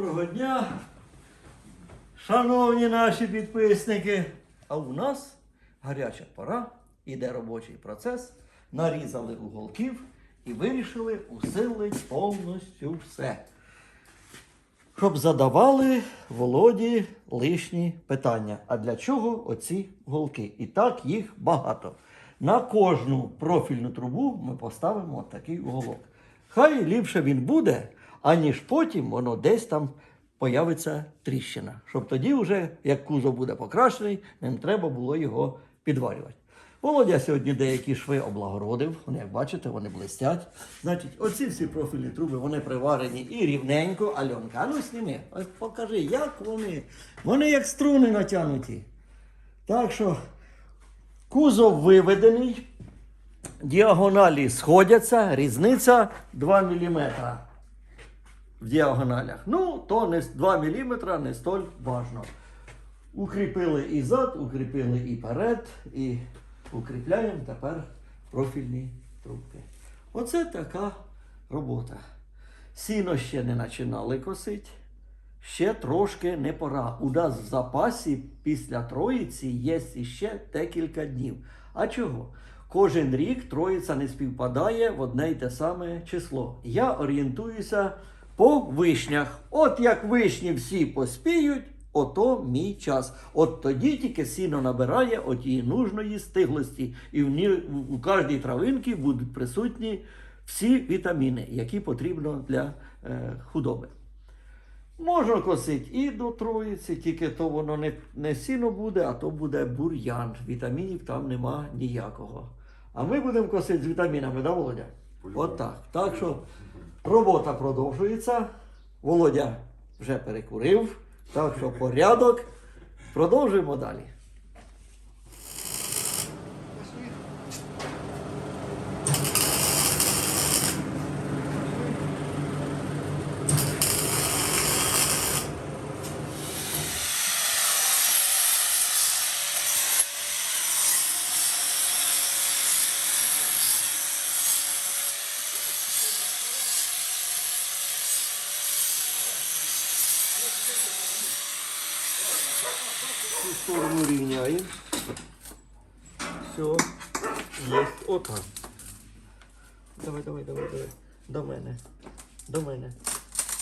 Доброго дня, шановні наші підписники. А у нас гаряча пора, іде робочий процес, нарізали уголків і вирішили усилити повністю все. Щоб задавали Володі лишні питання. А для чого оці голки? І так їх багато. На кожну профільну трубу ми поставимо такий уголок. Хай ліпше він буде, аніж потім воно десь там появиться тріщина. Щоб тоді, вже, як кузов буде покращений, не треба було його підварювати. Володя сьогодні деякі шви облагородив. Вони, як бачите, вони блистять. Значить, оці всі профільні труби, вони приварені і рівненько. Альонка, ну сніми, ось покажи, як вони. Вони як струни натягнуті. Так що кузов виведений, діагоналі сходяться, різниця 2 мм в діагоналях. Ну, то не 2 мм не столь важно. Укріпили і зад, укріпили і перед, і укріпляємо тепер профільні трубки. Оце така робота. Сіно ще не починали косити. Ще трошки не пора. У нас в запасі після Троїці є ще декілька днів. А чого? Кожен рік Троїця не співпадає в одне й те саме число. Я орієнтуюся по вишнях. От як вишні всі поспіють, ото мій час. От тоді тільки сіно набирає отієї нужної стиглості. І в, ній, у кожній травинці будуть присутні всі вітаміни, які потрібно для е, худоби. Можна косити і до троїці, тільки то воно не, не сіно буде, а то буде бур'ян. Вітамінів там нема ніякого. А ми будемо косити з вітамінами, да, Володя? От так. Так що робота продовжується. Володя вже перекурив. Так що порядок. Продовжуємо далі. Цю сторону рівняємо. Все. Є. Отак. Давай, давай, давай, давай. До мене. До мене.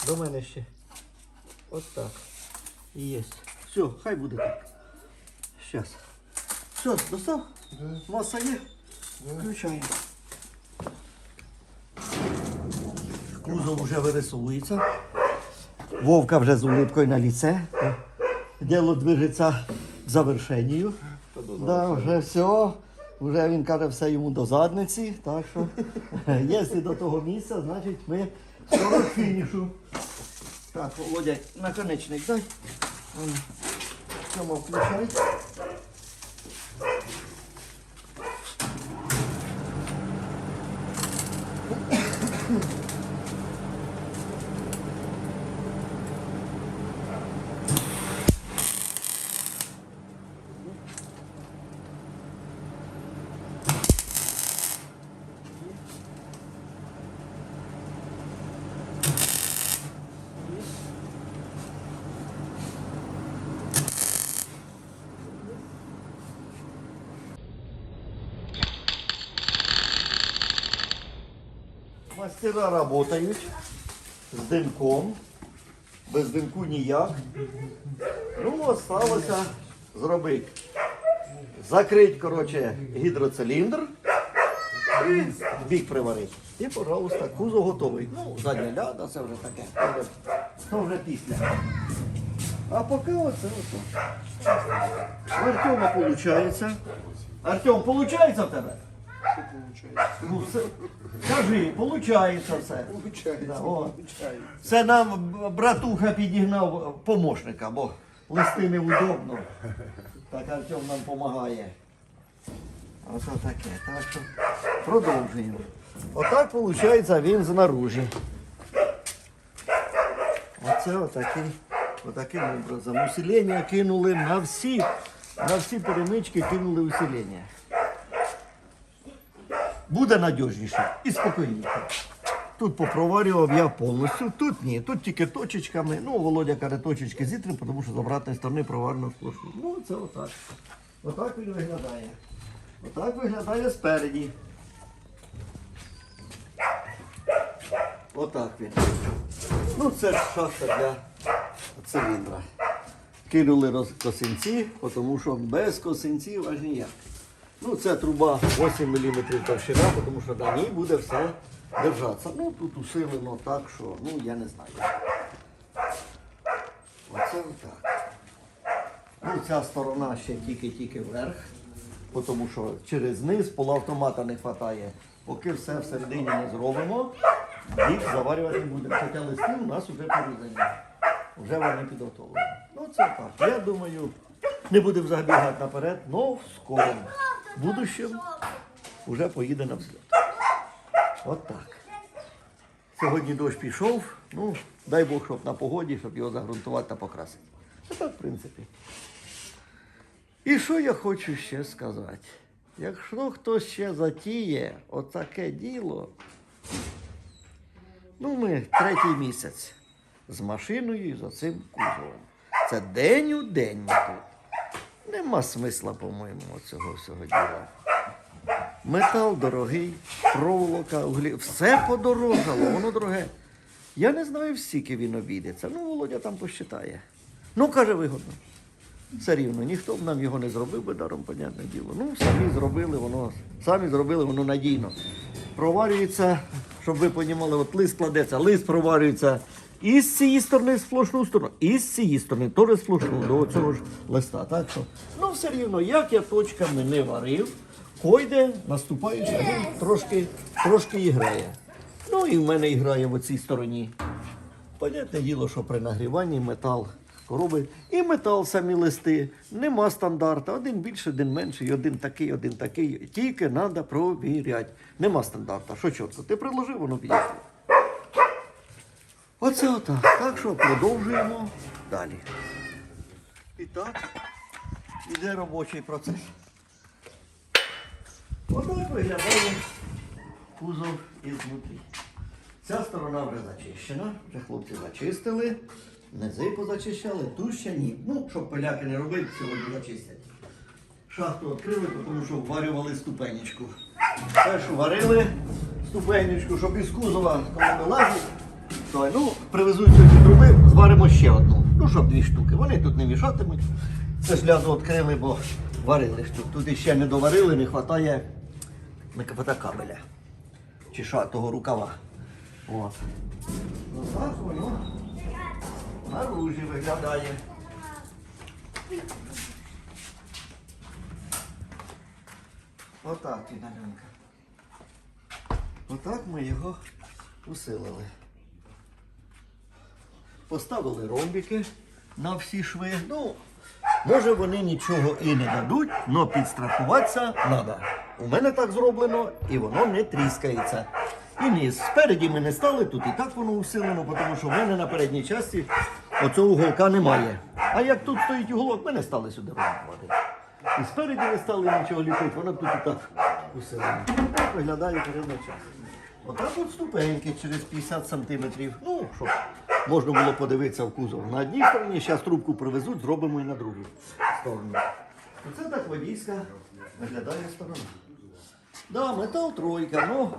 До мене ще. От так. Є. Все, хай буде так. Щас. Все, достав? Маса є? Включаємо. Кузов вже вирисовується. Вовка вже з улипкою на ліце. Діло движеться завершенню. Да, вже все. Вже він каже, все йому до задниці. Так що, якщо до того місця, значить ми скоро фінішу. Так, Володя, наконечник дай. Цьому включай. Мастера работають з димком. Без димку ніяк. Ну, осталося зробити. Закрити, коротше, гідроциліндр і бік приварити. І, пожалуйста, кузов готовий. Ну, задня ляда, це вже таке. Це вже, після. А поки оце ото. Артема виходить. Артем, виходить в тебе? Ну, все. Кажи, виходить все. Получається, Да, о. получається. Це нам братуха підігнав помощника, бо листи неудобно. Так Артем нам допомагає. Ото таке. Так що продовжуємо. Отак виходить він знаружі. Оце отакий, отаким образом. Усилення кинули на всі, на всі перемички кинули усилення. Буде надіжніше і спокійніше. Тут попроварював я повністю. Тут ні, тут тільки точечками. Ну, Володя каже, точечки зітрим, тому що з обратної сторони проварено сплошну. Ну, це отак. Отак він виглядає. Отак виглядає спереді. Отак він. Ну, це шахта для циліндра. Кинули роз- косинці, тому що без косинців аж ніяк. Ну, це труба 8 мм товщина, тому що на ній буде все держатися. Ну, тут усилено так, що, ну, я не знаю. Оце отак. Ну, ця сторона ще тільки-тільки вверх, тому що через низ полуавтомата не вистачає. Поки все всередині не зробимо, їх заварювати будемо. Хоча листи у нас вже порізані. Вже вони підготовлені. Ну це так. Я думаю, не будемо забігати наперед, але в скорому вже поїде на взльот. От так. Сьогодні дощ пішов, ну, дай Бог, щоб на погоді, щоб його загрунтувати та покрасити. Це так, в принципі. І що я хочу ще сказати? Якщо хтось ще затіє отаке діло, ну ми третій місяць з машиною і за цим кузовом. Це день у день ми тут. Нема смисла, по-моєму, цього всього діла. Метал дорогий, проволока, углі, все подорожало, воно дороге. Я не знаю, скільки він обійдеться. Ну, Володя там посчитає. Ну, каже, вигодно. Все рівно, ніхто б нам його не зробив би даром, понятне діло. Ну, самі зробили, воно самі зробили, воно надійно. Проварюється, щоб ви розуміли, от лист кладеться, лист проварюється і з цієї сторони в сплошну сторону, і з цієї сторони теж сплошну до цього ж листа. Так що, ну все рівно, як я точками не варив, койде, наступаючи, він трошки, трошки і грає. Ну і в мене і грає в цій стороні. Понятне діло, що при нагріванні метал робить. І метал самі листи. Нема стандарта. Один більший, один менший, один такий, один такий. Тільки треба провіряти. Нема стандарта. Що чітко? Ти приложив, воно підійшло. Оце отак. Так що продовжуємо далі. І так, іде робочий процес. Отак виглядає кузов ізнутрі. Ця сторона вже зачищена, вже хлопці зачистили, низи позачищали, тут ще ні. Ну, щоб поляки не робити, сьогодні зачистять. Шахту відкрили, тому що варювали ступенечку. Першу варили ступенечку, щоб із кузова, коли вилазить, то ну, привезуть ці труби, зваримо ще одну. Ну, щоб дві штуки. Вони тут не мішатимуть. Це шляду відкрили, бо варили ж тут. Тут іще не доварили, не вистачає кабеля. Чи того рукава. От. Ну воно наружі виглядає. Отак, Тінаренка. Отак ми його усилили. Поставили ромбики на всі шви. Ну, може вони нічого і не дадуть, але підстрахуватися треба. У мене так зроблено і воно не тріскається. І ні, спереді ми не стали, тут і так воно усилено, тому що в мене на передній часті оцього уголка немає. А як тут стоїть уголок, ми не стали сюди робити. І спереді не стали нічого ліпити, воно тут і так усилено. Так виглядає передня частина. Отак от ступеньки через 50 сантиметрів. Ну, щоб можна було подивитися в кузов. На одній стороні, зараз трубку привезуть, зробимо і на другій стороні. Оце так водійська виглядає сторона. Да, метал тройка, ну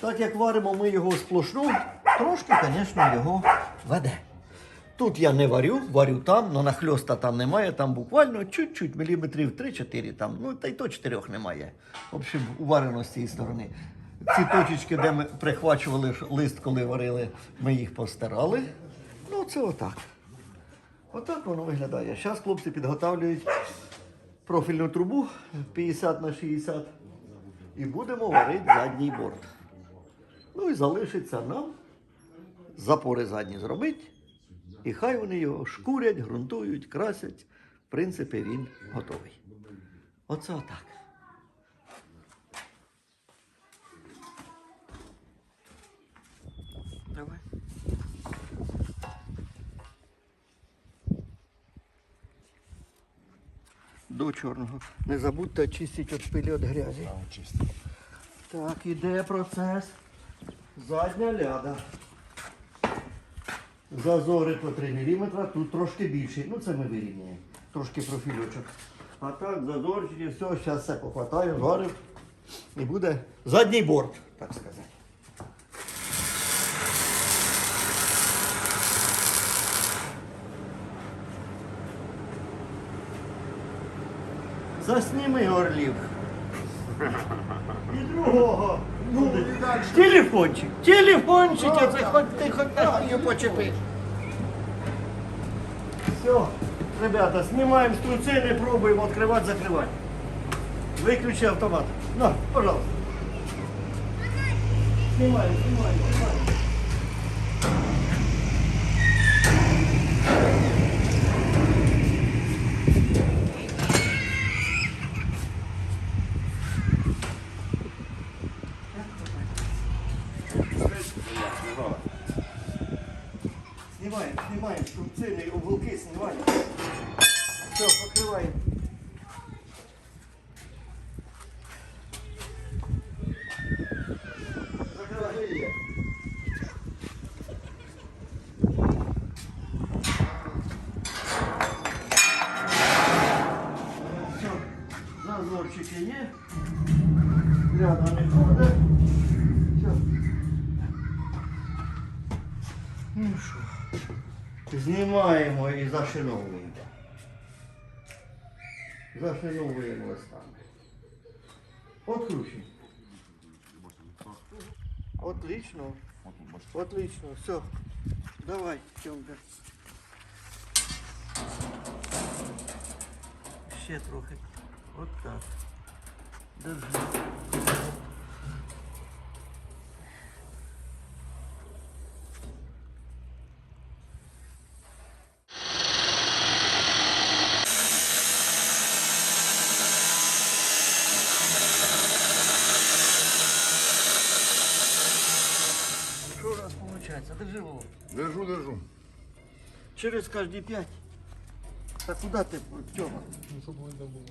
так як варимо ми його сплошну, трошки, звісно, його веде. Тут я не варю, варю там, але нахльоста там немає, там буквально чуть-чуть міліметрів 3-4 там, ну та й то 4 немає. В общем, уварено з цієї сторони. Ці точечки, де ми прихвачували лист, коли варили, ми їх постирали. Ну, це отак. Отак воно виглядає. Зараз хлопці підготовлюють профільну трубу 50 на 60 і будемо варити задній борт. Ну і залишиться нам запори задні зробити. І хай вони його шкурять, ґрунтують, красять. В принципі, він готовий. Оце отак. Давай. До чорного. Не забудьте очистити від пилі від грязі. Так, іде процес Задня ляда. Зазори по 3 мм, тут трошки більший. Ну це ми вирівняємо. Трошки профільочок. А так, зазорчики, все, зараз все похватаю, зварив. І буде задній борт, так Засніми орлів. І другого. Ну, телефончик. Телефончик, я це хоч ти хоч її почепиш. Все, ребята, знімаємо струцини, пробуємо відкривати, закривати. Виключи автомат. На, пожалуйста. Знімаємо, знімаємо, знімаємо. Зазорчики є. Рядом. Все. Ну що? Знімаємо і зашиновуємо. Зашиновуємо листами. Откручуємо. Отлично. Отлично. Все. Давай, Тьомка. Ще трохи. От так. Держи. Що у нас виходить? Держи Вова. Держу, держу. Через кожні п'ять. Та куди ти, Тьома? Ну, щоб видно було.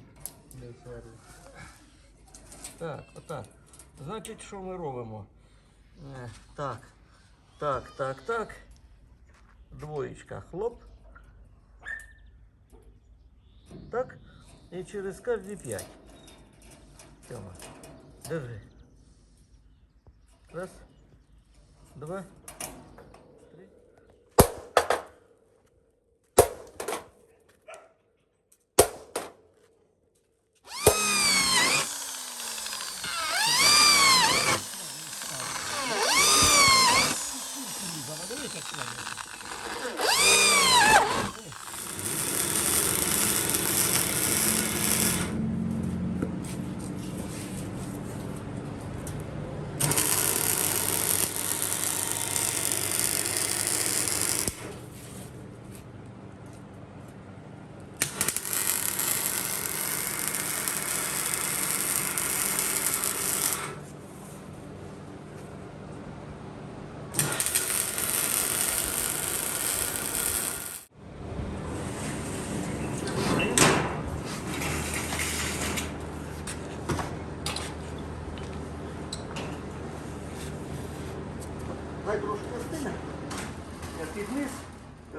Не сварю. Так, отак. Значить, що ми робимо? Е, Так, так, так, так. Двоєчка, хлоп. Так. І через кожні п'ять. Тьома. Держи. Раз. Два. Три. Дай трошки остине. Я під низ,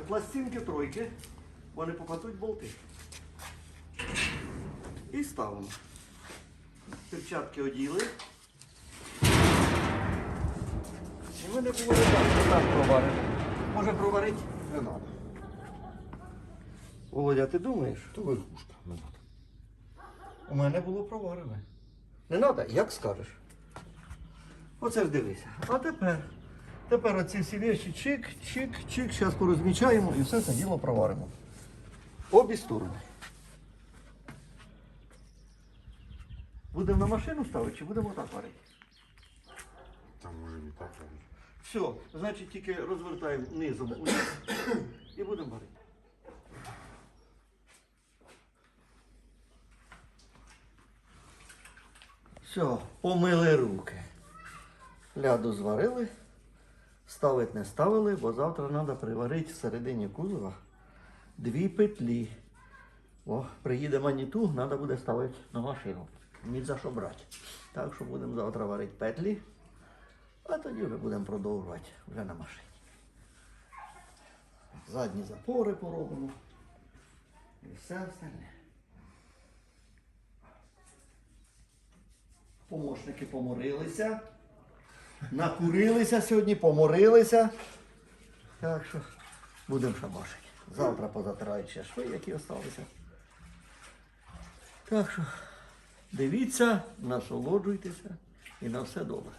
пластинки тройки, вони попадуть болти. І ставимо. Перчатки оділи. І ми не було так, так проваримо. Може проварити? Не надо. Володя, ти думаєш? То верхушка. Не надо. У мене було проварене. Не треба, як скажеш. Оце ж дивися. А тепер. Тепер оці всі речі чик, чик, чик. Зараз порозмічаємо і все це діло проваримо. Обі сторони. Будемо на машину ставити чи будемо так варити? Там може не так робити. Все, значить тільки розвертаємо низом і будемо варити. Все, помили руки. Ляду зварили, ставити не ставили, бо завтра треба приварити всередині кузова дві петлі. О, приїде маніту, треба буде ставити на машину. Ні за що брати. Так що будемо завтра варити петлі А тоді вже будемо продовжувати вже на машині. Задні запори поробимо. І все остальне. Помощники поморилися. Накурилися сьогодні, поморилися. Так що будемо шабашити. Завтра позатирають ще шви, які залишилися. Так що дивіться, насолоджуйтеся і на все добре.